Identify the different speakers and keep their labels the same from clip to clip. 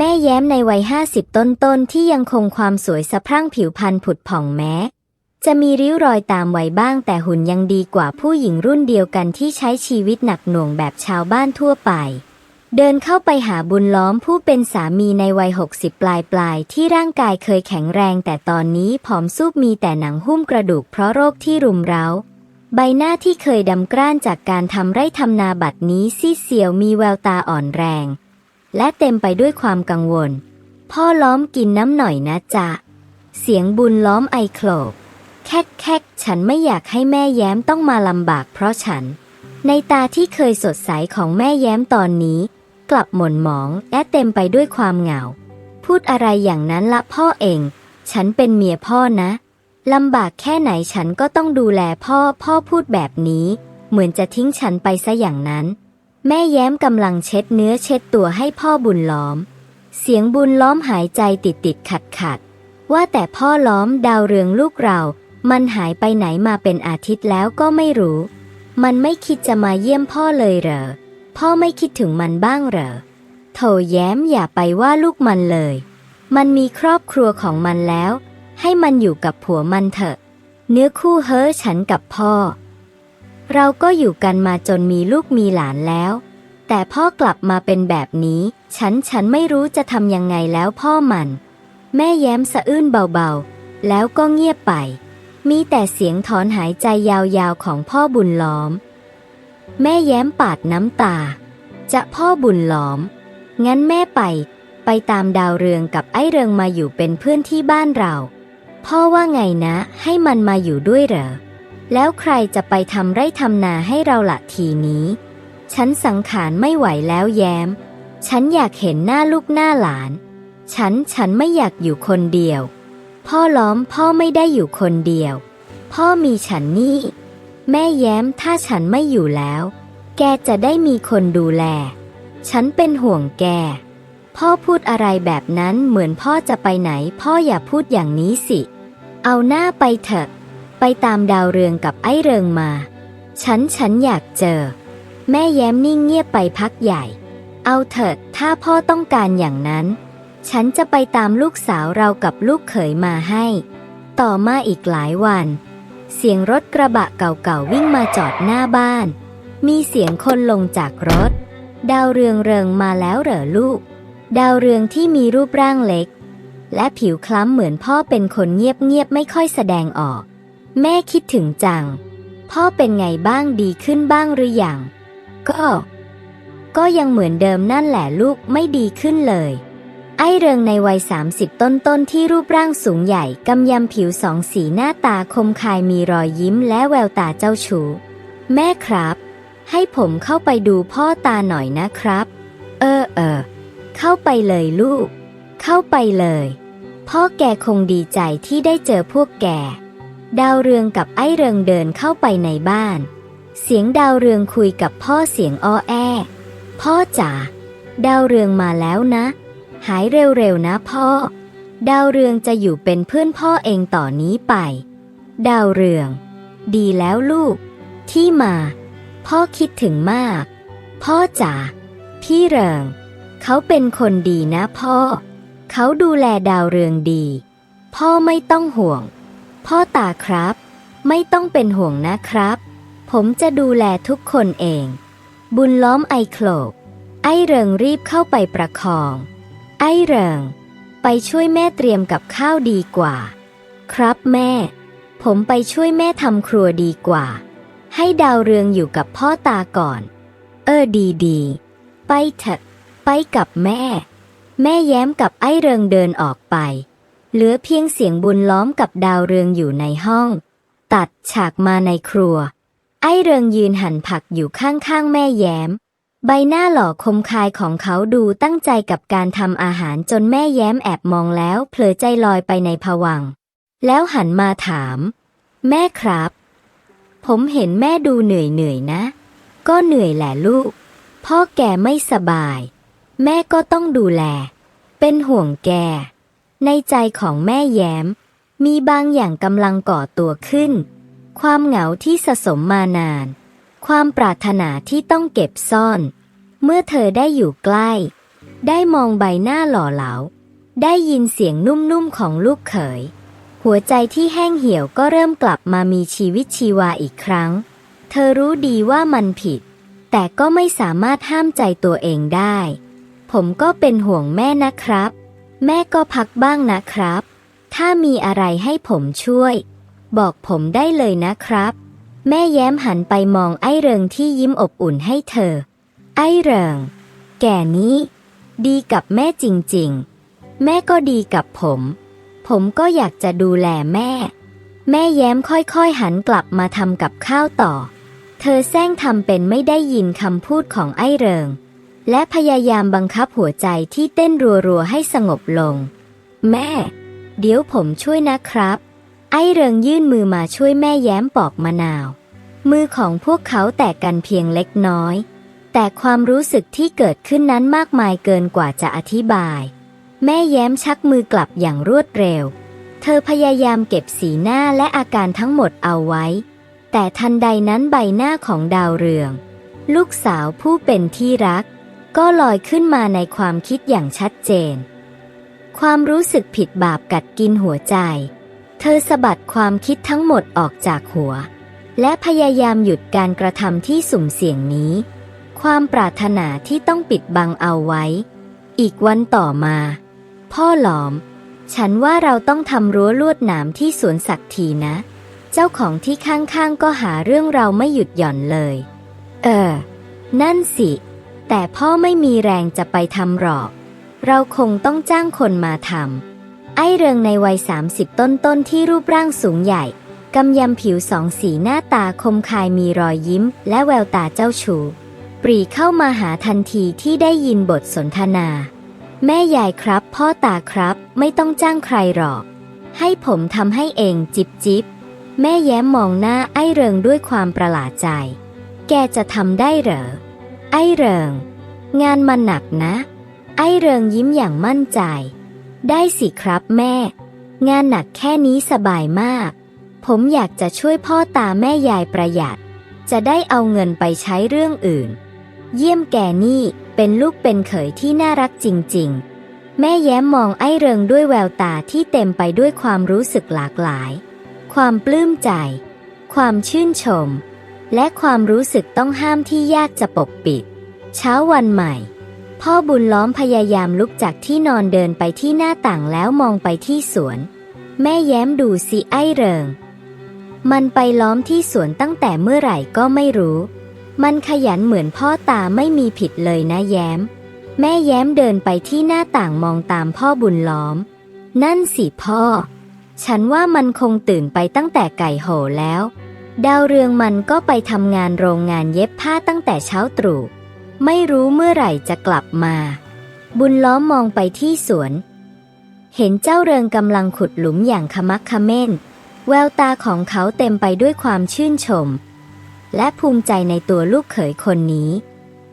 Speaker 1: แม่แย้มในวัยห้าสิบต้นๆ ที่ยังคงความสวยสะพรั่งผิวพรรณผุดผ่องแม้ จะมีริ้วรอยตามวัยบ้างแต่หุ่นยังดีกว่าผู้หญิงรุ่นเดียวกันที่ใช้ชีวิตหนักหน่วงแบบชาวบ้านทั่วไป เดินเข้าไปหาบุญล้อมผู้เป็นสามีในวัยหกสิบปลายปลายๆที่ร่างกายเคยแข็งแรงแต่ตอนนี้ผอมซูบมีแต่หนังหุ้มกระดูกเพราะโรคที่รุมเร้าใบหน้าที่เคยดำกร้านจากการทำไร่ทำนาบัดนี้ซีเซียวมีแววตาอ่อนแรง และเต็มไปด้วยความกังวล พ่อล้อมกินน้ำหน่อยนะจ๊ะ เสียงบุญล้อมไอโคลกแคกแคกฉันไม่อยากให้แม่แย้มต้องมาลำบากเพราะฉัน ในตาที่เคยสดใสของแม่แย้มตอนนี้ กลับหม่นหมองและเต็มไปด้วยความเหงา พูดอะไรอย่างนั้นละพ่อเอง ฉันเป็นเมียพ่อนะลำบากแค่ไหนฉันก็ต้องดูแลพ่อพ่อพูดแบบนี้ เหมือนจะทิ้งฉันไปซะอย่างนั้น แม่แย้มกำลังเช็ดเนื้อเช็ดตัวให้พ่อบุญล้อม เสียงบุญล้อมหายใจติดติดขัดขัดว่าแต่พ่อล้อมดาวเรืองลูกเรา มันหายไปไหนมาเป็นอาทิตย์แล้วก็ไม่รู้ มันไม่คิดจะมาเยี่ยมพ่อเลยเหรอ พ่อไม่คิดถึงมันบ้างเหรอโถแย้มอย่าไปว่าลูกมันเลย มันมีครอบครัวของมันแล้ว ให้มันอยู่กับผัวมันเถอะ เนื้อคู่เฮ้อฉันกับพ่อ เราก็อยู่กันมาจนมีลูกมีหลานแล้ว แต่พ่อกลับมาเป็นแบบนี้ ฉันฉันไม่รู้จะทำยังไงแล้วพ่อมัน แม่แย้มสะอื้นเบาๆ แล้วก็เงียบไป มีแต่เสียงถอนหายใจยาวๆของพ่อบุญล้อม แม่แย้มปาดน้ำตา จะพ่อบุญล้อม งั้นแม่ไป ไปตามดาวเรืองกับไอ้เรืองมาอยู่เป็นเพื่อนที่บ้านเรา พ่อว่าไงนะ ให้มันมาอยู่ด้วยเหรอ แล้วใครจะไปทำไร่ทำนาให้เราละทีนี้ ฉันสังขารไม่ไหวแล้วแย้ม ฉันอยากเห็นหน้าลูกหน้าหลาน ฉันฉันไม่อยากอยู่คนเดียว พ่อล้อมพ่อไม่ได้อยู่คนเดียว พ่อมีฉันนี่ แม่แย้มถ้าฉันไม่อยู่แล้ว แกจะได้มีคนดูแล ฉันเป็นห่วงแก พ่อพูดอะไรแบบนั้นเหมือนพ่อจะไปไหน พ่ออย่าพูดอย่างนี้สิ เอาหน้าไปเถอะ ไปตามดาวเรืองกับไอ้เริงมา ฉันฉันอยากเจอ แม่แย้มนิ่งเงียบไปพักใหญ่ เอาเถิดถ้าพ่อต้องการอย่างนั้น ฉันจะไปตามลูกสาวเรากับลูกเขยมาให้ ต่อมาอีกหลายวัน เสียงรถกระบะเก่าๆวิ่งมาจอดหน้าบ้าน มีเสียงคนลงจากรถ ดาวเรืองเริงมาแล้วเหรอลูก ดาวเรืองที่มีรูปร่างเล็ก และผิวคล้ำเหมือนพ่อเป็นคนเงียบๆไม่ค่อยแสดงออก แม่คิดถึงจัง พ่อเป็นไงบ้างดีขึ้นบ้างหรือยังก็ ก็ยังเหมือนเดิมนั่นแหละลูกไม่ดีขึ้นเลย ไอเริงในวัย 30 ต้นต้นๆที่รูปร่างสูงใหญ่กำยำผิวสองสีหน้าตาคมคายมีรอยยิ้มและแววตาเจ้าชู้แม่ครับ ให้ผมเข้าไปดูพ่อตาหน่อยนะครับ เออเออเข้าไปเลยลูก เข้าไปเลย พ่อแกคงดีใจที่ได้เจอพวกแก ดาวเรืองกับไอ้เริงเดินเข้าไปในบ้าน เสียงดาวเรืองคุยกับพ่อเสียงอ้อแอ พ่อจ๋า ดาวเรืองมาแล้วนะ หายเร็วๆนะพ่อ ดาวเรืองจะอยู่เป็นเพื่อนพ่อเองต่อนนี้ไป ดาวเรือง ดีแล้วลูก ที่มา พ่อคิดถึงมาก พ่อจ๋า พี่เริง เขาเป็นคนดีนะพ่อ เขาดูแลดาวเรืองดี พ่อไม่ต้องห่วง พ่อตาครับ ไม่ต้องเป็นห่วงนะครับ ผมจะดูแลทุกคนเอง บุญล้อมไอโคลก ไอเริงรีบเข้าไปประคอง ไอเริง ไปช่วยแม่เตรียมกับข้าวดีกว่า ครับแม่ ผมไปช่วยแม่ทำครัวดีกว่า ให้ดาวเรืองอยู่กับพ่อตาก่อน เออดีดีไปเถอะไปกับแม่ แม่แย้มกับไอเริงเดินออกไป เหลือเพียงเสียงบุญล้อมกับดาวเรืองอยู่ในห้อง ตัดฉากมาในครัว ไอเริงยืนหั่นผักอยู่ข้างๆแม่แย้ม ใบหน้าหล่อคมคายของเขาดูตั้งใจกับการทำอาหารจนแม่แย้มแอบมองแล้วเผลอใจลอยไปในภวัง แล้วหันมาถาม แม่ครับ ผมเห็นแม่ดูเหนื่อยเหนื่อยๆนะ ก็เหนื่อยแหละลูก พ่อแกไม่สบาย แม่ก็ต้องดูแล เป็นห่วงแก ในใจของแม่แย้ม มีบางอย่างกำลังก่อตัวขึ้น ความเหงาที่สะสมมานาน ความปรารถนาที่ต้องเก็บซ่อน เมื่อเธอได้อยู่ใกล้ ได้มองใบหน้าหล่อเหลา ได้ยินเสียงนุ่มๆของลูกเขย หัวใจที่แห้งเหี่ยวก็เริ่มกลับมามีชีวิตชีวาอีกครั้ง เธอรู้ดีว่ามันผิด แต่ก็ไม่สามารถห้ามใจตัวเองได้ ผมก็เป็นห่วงแม่นะครับ แม่ก็พักบ้างนะครับ ถ้ามีอะไรให้ผมช่วย บอกผมได้เลยนะครับ แม่แย้มหันไปมองไอ้เริงที่ยิ้มอบอุ่นให้เธอ ไอ้เริง แก่นี้ ดีกับแม่จริงๆ แม่ก็ดีกับผม ผมก็อยากจะดูแลแม่ แม่แย้มค่อยๆหันกลับมาทำกับข้าวต่อ เธอแซงทำเป็นไม่ได้ยินคำพูดของไอ้เริง และพยายามบังคับหัวใจที่เต้นรัวๆให้สงบลง แม่ เดี๋ยวผมช่วยนะครับ ไอเริงยื่นมือมาช่วยแม่แย้มปอกมะนาว มือของพวกเขาแตกกันเพียงเล็กน้อย แต่ความรู้สึกที่เกิดขึ้นนั้นมากมายเกินกว่าจะอธิบาย แม่แย้มชักมือกลับอย่างรวดเร็ว เธอพยายามเก็บสีหน้าและอาการทั้งหมดเอาไว้ แต่ทันใดนั้นใบหน้าของดาวเรือง ลูกสาวผู้เป็นที่รัก ก็ลอยขึ้นมาในความคิดอย่างชัดเจน ความรู้สึกผิดบาปกัดกินหัวใจ เธอสะบัดความคิดทั้งหมดออกจากหัว และพยายามหยุดการกระทำที่สุ่มเสี่ยงนี้ ความปรารถนาที่ต้องปิดบังเอาไว้ อีกวันต่อมา พ่อหลอม ฉันว่าเราต้องทำรั้วลวดหนามที่สวนสักทีนะ เจ้าของที่ข้างๆก็หาเรื่องเราไม่หยุดหย่อนเลย เออ นั่นสิ แต่พ่อไม่มีแรงจะไปทำหรอก เราคงต้องจ้างคนมาทำไอ้เริงในวัย 30 ต้นๆที่รูปร่างสูงใหญ่ กำยำผิวสองสีหน้าตาคมคายมีรอยยิ้ม และแววตาเจ้าชู้ปรีเข้ามาหาทันทีที่ได้ยินบทสนทนา แม่ยายครับ พ่อตาครับ ไม่ต้องจ้างใครหรอก ให้ผมทำให้เองจิบจิบแม่แย้มมองหน้าไอ้เริงด้วยความประหลาดใจ แกจะทำได้เหรอ ไอเริง งานมันหนักนะ ไอเริงยิ้มอย่างมั่นใจ ได้สิครับแม่ งานหนักแค่นี้สบายมาก ผมอยากจะช่วยพ่อตาแม่ยายประหยัด จะได้เอาเงินไปใช้เรื่องอื่น เยี่ยมแกนี่เป็นลูกเป็นเขยที่น่ารักจริง ๆ แม่แย้มมองไอเริงด้วยแววตาที่เต็มไปด้วยความรู้สึกหลากหลาย ความปลื้มใจ ความชื่นชม และความรู้สึกต้องห้ามที่ยากจะปกปิด เช้าวันใหม่ พ่อบุญล้อมพยายามลุกจากที่นอนเดินไปที่หน้าต่างแล้วมองไปที่สวน แม่แย้มดูสิไอเริง มันไปล้อมที่สวนตั้งแต่เมื่อไหร่ก็ไม่รู้ มันขยันเหมือนพ่อตาไม่มีผิดเลยนะแย้ม แม่แย้มเดินไปที่หน้าต่างมองตามพ่อบุญล้อม นั่นสิพ่อ ฉันว่ามันคงตื่นไปตั้งแต่ไก่โหแล้ว ดาวเรืองมันก็ไปทำงานโรงงานเย็บผ้าตั้งแต่เช้าตรู่ไม่รู้เมื่อไหร่จะกลับมา บุญล้อมมองไปที่สวน เห็นเจ้าเริงกำลังขุดหลุมอย่างขมักเขม้น แววตาของเขาเต็มไปด้วยความชื่นชม และภูมิใจในตัวลูกเขยคนนี้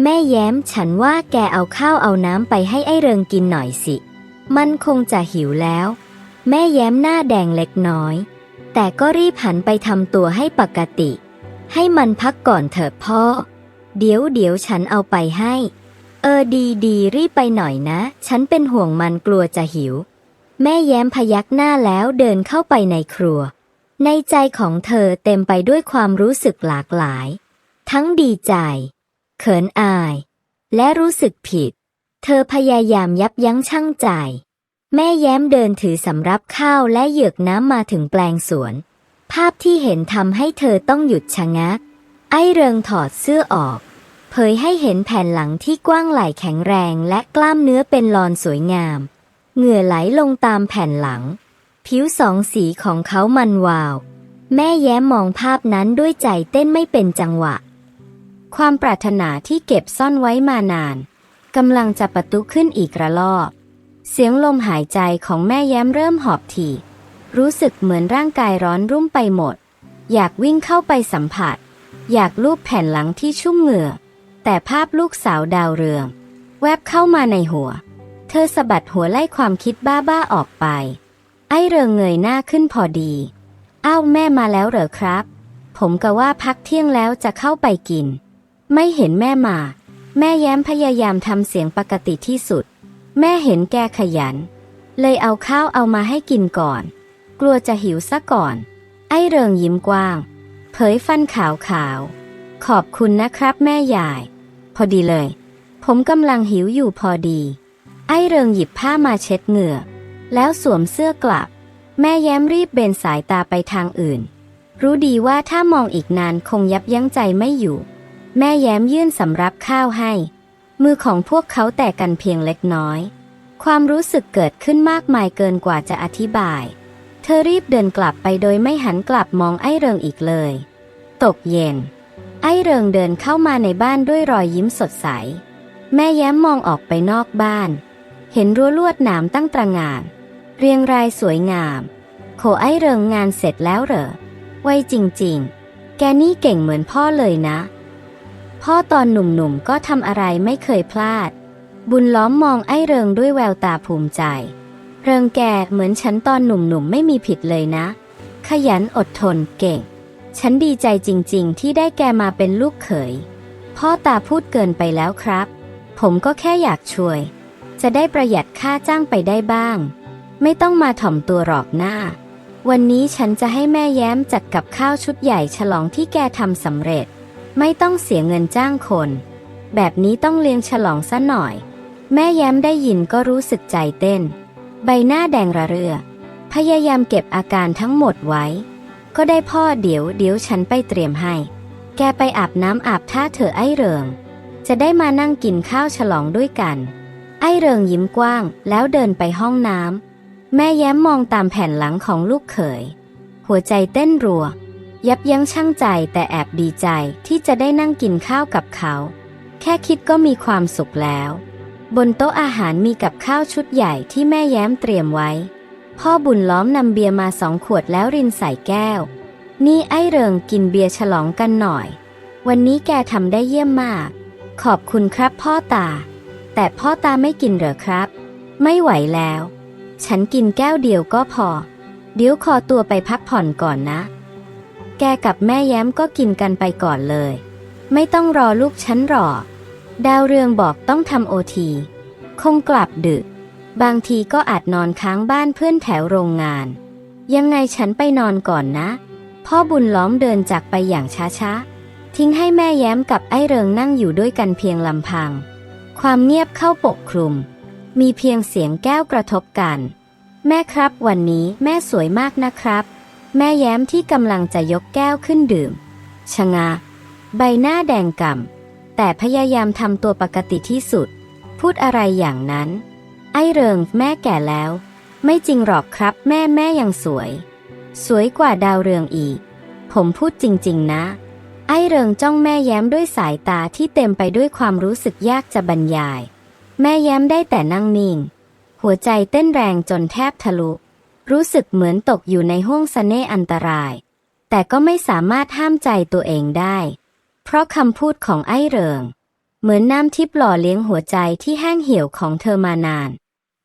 Speaker 1: แม่แย้มฉันว่าแกเอาข้าวเอาน้ำไปให้ไอ้เริงกินหน่อยสิ มันคงจะหิวแล้ว แม่แย้มหน้าแดงเล็กน้อย แต่ก็รีบหันไปทำตัวให้ปกติ ให้มันพักก่อนเถิดพ่อ เดี๋ยวเดี๋ยวฉันเอาไปให้ เออดีดีรีบไปหน่อยนะ ฉันเป็นห่วงมันกลัวจะหิว แม่แย้มพยักหน้าแล้วเดินเข้าไปในครัว ในใจของเธอเต็มไปด้วยความรู้สึกหลากหลาย ทั้งดีใจ เขินอาย และรู้สึกผิด เธอพยายามยับยั้งชั่งใจ แม่แย้มเดินถือสำรับข้าวและเหยือกน้ำมาถึงแปลงสวน ภาพที่เห็นทำให้เธอต้องหยุดชะงัก ไอ้เริงถอดเสื้อออก เผยให้เห็นแผ่นหลังที่กว้างไหล่แข็งแรงและกล้ามเนื้อเป็นลอนสวยงาม เหงื่อไหลลงตามแผ่นหลัง ผิวสองสีของเขามันวาว แม่แย้มมองภาพนั้นด้วยใจเต้นไม่เป็นจังหวะ ความปรารถนาที่เก็บซ่อนไว้มานานกำลังจะประตุขึ้นอีกระลอก เสียงลมหายใจของแม่แย้มเริ่มหอบถี่ รู้สึกเหมือนร่างกายร้อนรุ่มไปหมด อยากวิ่งเข้าไปสัมผัส อยากลูบแผ่นหลังที่ชุ่มเหงื่อ แต่ภาพลูกสาวดาวเรือง แวบเข้ามาในหัว เธอสะบัดหัวไล่ความคิดบ้าๆออกไป ไอ้เริงเงยหน้าขึ้นพอดี อ้าวแม่มาแล้วเหรอครับ ผมก็ว่าพักเที่ยงแล้วจะเข้าไปกิน ไม่เห็นแม่มา แม่แย้มพยายามทำเสียงปกติที่สุด แม่เห็นแกขยัน เลยเอาข้าวเอามาให้กินก่อน กลัวจะหิวซะก่อน ไอ้เริงยิ้มกว้าง เผยฟันขาวขาวๆขอบคุณนะครับแม่ยาย พอดีเลย ผมกำลังหิวอยู่พอดี ไอ้เริงหยิบผ้ามาเช็ดเหงื่อ แล้วสวมเสื้อกลับ แม่แย้มรีบเบนสายตาไปทางอื่น รู้ดีว่าถ้ามองอีกนานคงยับยั้งใจไม่อยู่ แม่แย้มยื่นสำรับข้าวให้ มือของพวกเขาแตกกันเพียงเล็กน้อย ความรู้สึกเกิดขึ้นมากมายเกินกว่าจะอธิบาย เธอรีบเดินกลับไปโดยไม่หันกลับมองไอ้เริงอีกเลย ตกเย็น ไอ้เริงเดินเข้ามาในบ้านด้วยรอยยิ้มสดใส แม่แย้มมองออกไปนอกบ้าน เห็นรั้วลวดหนามตั้งตระหงาน เรียงรายสวยงาม โขไอ้เริงงานเสร็จแล้วเหรอไวจริง ๆ แกนี่เก่งเหมือนพ่อเลยนะ พ่อตอนหนุ่มๆก็ทำอะไรไม่เคยพลาด บุญล้อมมองไอ้เริงด้วยแววตาภูมิใจ เริงแกเหมือนฉันตอนหนุ่มๆไม่มีผิดเลยนะ ขยันอดทนเก่ง ฉันดีใจจริงๆ ที่ได้แกมาเป็นลูกเขย พ่อตาพูดเกินไปแล้วครับ ผมก็แค่อยากช่วย จะได้ประหยัดค่าจ้างไปได้บ้าง ไม่ต้องมาถ่อมตัวหรอกหน้า วันนี้ฉันจะให้แม่แย้มจัดกับข้าวชุดใหญ่ฉลองที่แกทำสำเร็จ ไม่ต้องเสียเงินจ้างคน แบบนี้ต้องเลี้ยงฉลองซะหน่อย แม่แย้มได้ยินก็รู้สึกใจเต้น ใบหน้าแดงระเรือ พยายามเก็บอาการทั้งหมดไว้ ก็ได้พ่อเดี๋ยวเดี๋ยวฉันไปเตรียมให้ แกไปอาบน้ำอาบท่าเถอะไอ้เริง จะได้มานั่งกินข้าวฉลองด้วยกัน ไอ้เริงยิ้มกว้าง แล้วเดินไปห้องน้ำแม่แย้มมองตามแผ่นหลังของลูกเขย หัวใจเต้นรัว ยับยั้งชั่งใจแต่แอบดีใจที่จะได้นั่งกินข้าวกับเขา แค่คิดก็มีความสุขแล้ว บนโต๊ะอาหารมีกับข้าวชุดใหญ่ที่แม่แย้มเตรียมไว้ พ่อบุญล้อมนำเบียร์มาสองขวดแล้วรินใส่แก้ว นี่ไอ้เริงกินเบียร์ฉลองกันหน่อย วันนี้แกทำได้เยี่ยมมาก ขอบคุณครับพ่อตา แต่พ่อตาไม่กินเหรอครับ ไม่ไหวแล้ว ฉันกินแก้วเดียวก็พอ เดี๋ยวขอตัวไปพักผ่อนก่อนนะ แกกับแม่แย้มก็กินกันไปก่อนเลย ไม่ต้องรอลูกฉันหรอก ดาวเรืองบอกต้องทำโอที คงกลับดึก บางทีก็อาจนอนค้างบ้านเพื่อนแถวโรงงาน ยังไงฉันไปนอนก่อนนะ พ่อบุญล้อมเดินจากไปอย่างช้าๆ ทิ้งให้แม่แย้มกับไอ้เริงนั่งอยู่ด้วยกันเพียงลำพัง ความเงียบเข้าปกคลุม มีเพียงเสียงแก้วกระทบกัน แม่ครับวันนี้แม่สวยมากนะครับ แม่แย้มที่กำลังจะยกแก้วขึ้นดื่ม ชะงา ใบหน้าแดงก่ำแต่พยายามทำตัวปกติที่สุด พูดอะไรอย่างนั้น ไอเริงแม่แก่แล้ว ไม่จริงหรอกครับ แม่แม่ยังสวย สวยกว่าดาวเรืองอีก ผมพูดจริง ๆ นะ ไอเริงจ้องแม่แย้มด้วยสายตาที่เต็มไปด้วยความรู้สึกยากจะบรรยาย แม่แย้มได้แต่นั่งนิ่ง หัวใจเต้นแรงจนแทบทะลุ รู้สึกเหมือนตกอยู่ในห้วงสเสน่ห์อันตราย แต่ก็ไม่สามารถห้ามใจตัวเองได้ เพราะคำพูดของไอ้เริง เหมือนน้ำทิพย์หล่อเลี้ยงหัวใจที่แห้งเหี่ยวของเธอมานาน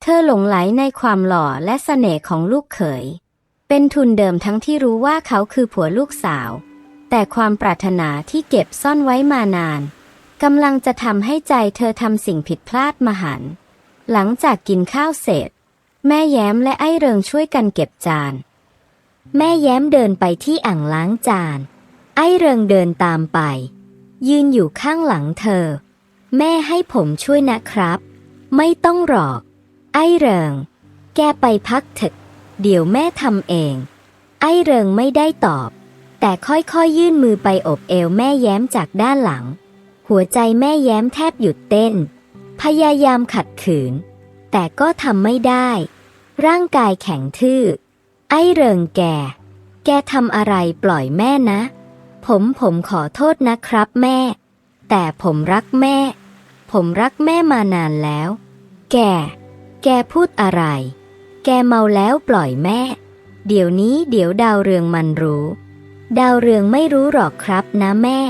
Speaker 1: เธอหลงไหลในความหล่อและเสน่ห์ของลูกเขย เป็นทุนเดิมทั้งที่รู้ว่าเขาคือผัวลูกสาว แต่ความปรารถนาที่เก็บซ่อนไว้มานานกำลังจะทำให้ใจเธอทำสิ่งผิดพลาดมหัน หลังจากกินข้าวเสร็จ แม่แย้มและไอ้เริงช่วยกันเก็บจาน แม่แย้มเดินไปที่อ่างล้างจาน ไอ้เริงเดินตามไป ยืนอยู่ข้างหลังเธอ แม่ให้ผมช่วยนะครับ ไม่ต้องหรอก ไอ้เริง แกไปพักเถอะเดี๋ยวแม่ทำเอง ไอ้เริงไม่ได้ตอบ แต่ค่อยๆยื่นมือไปอบเอวแม่แย้มจากด้านหลัง หัวใจแม่แย้มแทบหยุดเต้น พยายามขัดขืน แต่ก็ทำไม่ได้ ร่างกายแข็งทื่อ ไอ้เริงแก่ แกทำอะไรปล่อยแม่นะ ผมผมขอโทษนะครับแม่ แต่ผมรักแม่ ผมรักแม่มานานแล้ว แก แกพูดอะไร แกเมาแล้วปล่อยแม่ เดี๋ยวนี้เดี๋ยวดาวเรืองมันรู้ ดาวเรืองไม่รู้หรอกครับนะแม่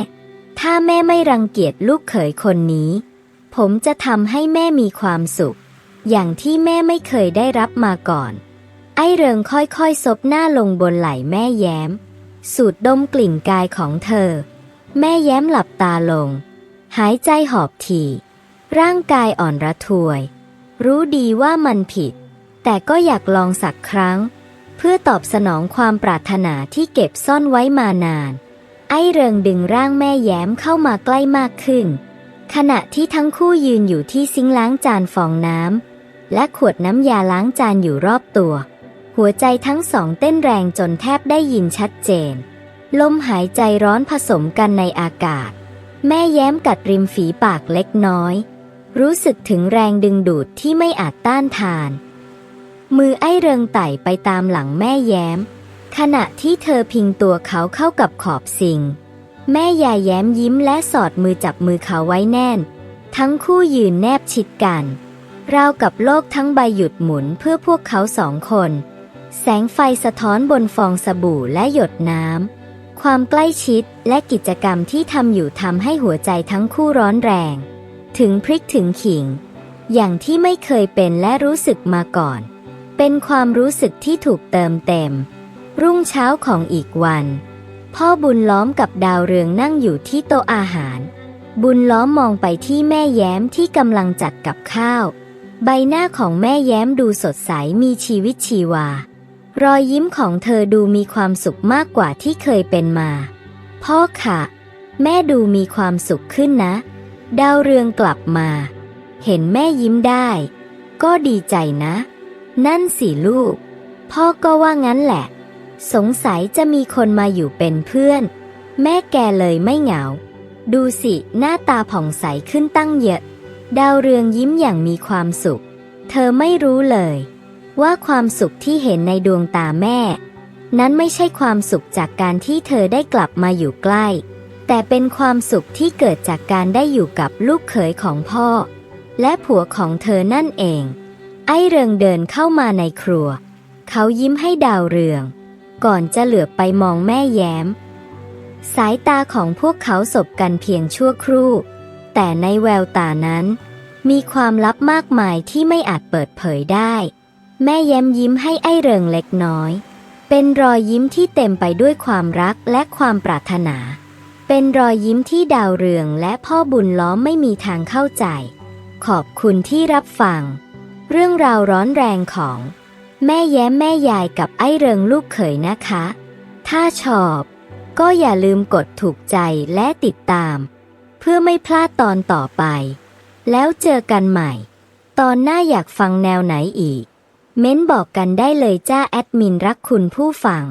Speaker 1: ถ้าแม่ไม่รังเกียจลูกเขยคนนี้ ผมจะทำให้แม่มีความสุข อย่างที่แม่ไม่เคยได้รับมาก่อน ไอ้เริงค่อยๆซบหน้าลงบนไหล่แม่แย้ม สูดดมกลิ่นกายของเธอ แม่แย้มหลับตาลง หายใจหอบถี่ร่างกายอ่อนระทวย รู้ดีว่ามันผิด แต่ก็อยากลองสักครั้ง เพื่อตอบสนองความปรารถนาที่เก็บซ่อนไว้มานาน ไอ้เริงดึงร่างแม่แย้มเข้ามาใกล้มากขึ้น ขณะที่ทั้งคู่ยืนอยู่ที่ซิงล้างจานฟองน้ำ และขวดน้ำยาล้างจานอยู่รอบตัว หัวใจทั้งสองเต้นแรงจนแทบได้ยินชัดเจน ลมหายใจร้อนผสมกันในอากาศ แม่แย้มกัดริมฝีปากเล็กน้อย รู้สึกถึงแรงดึงดูดที่ไม่อาจต้านทาน มือไอ้เริงไต่ไปตามหลังแม่แย้ม ขณะที่เธอพิงตัวเขาเข้ากับขอบสิงแม่ยายแย้มยิ้มและสอดมือจับมือเขาไว้แน่น ทั้งคู่ยืนแนบชิดกัน ราวกับโลกทั้งใบหยุดหมุนเพื่อพวกเขาสองคน แสงไฟสะท้อนบนฟองสบู่และหยดน้ำ ความใกล้ชิดและกิจกรรมที่ทำอยู่ทำให้หัวใจทั้งคู่ร้อนแรง ถึงพริกถึงขิง อย่างที่ไม่เคยเป็นและรู้สึกมาก่อน เป็นความรู้สึกที่ถูกเติมเต็ม รุ่งเช้าของอีกวัน พ่อบุญล้อมกับดาวเรืองนั่งอยู่ที่โต๊ะอาหาร บุญล้อมมองไปที่แม่แย้มที่กำลังจัดกับข้าว ใบหน้าของแม่แย้มดูสดใสมีชีวิตชีวา รอยยิ้มของเธอดูมีความสุขมากกว่าที่เคยเป็นมา พ่อค่ะ แม่ดูมีความสุขขึ้นนะ ดาวเรืองกลับมา เห็นแม่ยิ้มได้ ก็ดีใจนะ นั่นสิลูก พ่อก็ว่างั้นแหละ สงสัยจะมีคนมาอยู่เป็นเพื่อน แม่แกเลยไม่เหงา ดูสิหน้าตาผ่องใสขึ้นตั้งเยอะ ดาวเรืองยิ้มอย่างมีความสุข เธอไม่รู้เลย ว่าความสุขที่เห็นในดวงตาแม่ นั้นไม่ใช่ความสุขจากการที่เธอได้กลับมาอยู่ใกล้ แต่เป็นความสุขที่เกิดจากการได้อยู่กับลูกเขยของพ่อ และผัวของเธอนั่นเอง ไอ้เริงเดินเข้ามาในครัว เขายิ้มให้ดาวเรือง ก่อนจะเหลือบไปมองแม่แย้ม สายตาของพวกเขาสบกันเพียงชั่วครู่ แต่ในแววตานั้น มีความลับมากมายที่ไม่อาจเปิดเผยได้ แม่แย้มยิ้มให้ไอ้เริงเล็กน้อย เป็นรอยยิ้มที่เต็มไปด้วยความรักและความปรารถนา เป็นรอยยิ้มที่ดาวเรืองและพ่อบุญล้อมไม่มีทางเข้าใจ ขอบคุณที่รับฟัง เรื่องราวร้อนแรงของ แม่แย้มแม่ยายกับไอ้เริงลูกเขยนะคะ ถ้าชอบ ก็อย่าลืมกดถูกใจและติดตาม เพื่อไม่พลาดตอนต่อไป แล้วเจอกันใหม่ ตอนหน้าอยากฟังแนวไหนอีก เม้นบอกกันได้เลยจ้าแอดมินรักคุณผู้ฟัง